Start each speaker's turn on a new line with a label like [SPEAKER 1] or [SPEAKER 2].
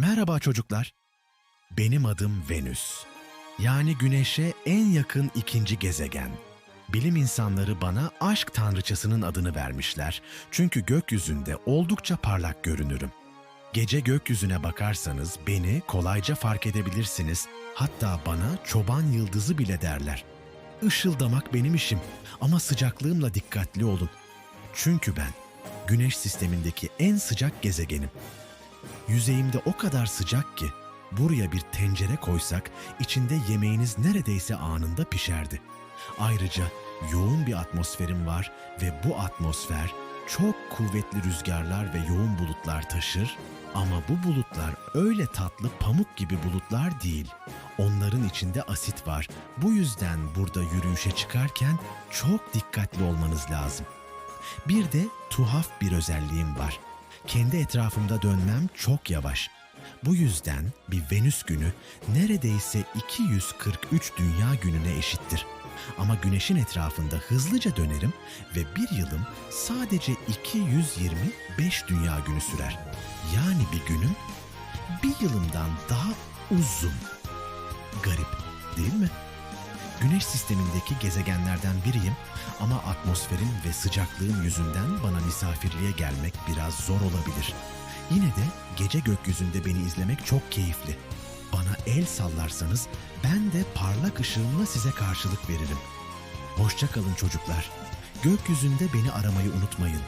[SPEAKER 1] Merhaba çocuklar. Benim adım Venüs. Yani Güneş'e en yakın ikinci gezegen. Bilim insanları bana aşk tanrıçasının adını vermişler. Çünkü gökyüzünde oldukça parlak görünürüm. Gece gökyüzüne bakarsanız beni kolayca fark edebilirsiniz. Hatta bana çoban yıldızı bile derler. Işıldamak benim işim ama sıcaklığımla dikkatli olun. Çünkü ben Güneş sistemindeki en sıcak gezegenim. Yüzeyimde o kadar sıcak ki buraya bir tencere koysak içinde yemeğiniz neredeyse anında pişerdi. Ayrıca yoğun bir atmosferim var ve bu atmosfer çok kuvvetli rüzgarlar ve yoğun bulutlar taşır ama bu bulutlar öyle tatlı pamuk gibi bulutlar değil. Onların içinde asit var. Bu yüzden burada yürüyüşe çıkarken çok dikkatli olmanız lazım. Bir de tuhaf bir özelliğim var. Kendi etrafımda dönmem çok yavaş. Bu yüzden bir Venüs günü neredeyse 243 dünya gününe eşittir. Ama güneşin etrafında hızlıca dönerim ve bir yılım sadece 225 dünya günü sürer. Yani bir günüm bir yılımdan daha uzun. Garip değil mi? Güneş sistemindeki gezegenlerden biriyim ama atmosferim ve sıcaklığım yüzünden bana misafirliğe gelmek biraz zor olabilir. Yine de gece gökyüzünde beni izlemek çok keyifli. Bana el sallarsanız ben de parlak ışığımla size karşılık veririm. Hoşça kalın çocuklar. Gökyüzünde beni aramayı unutmayın.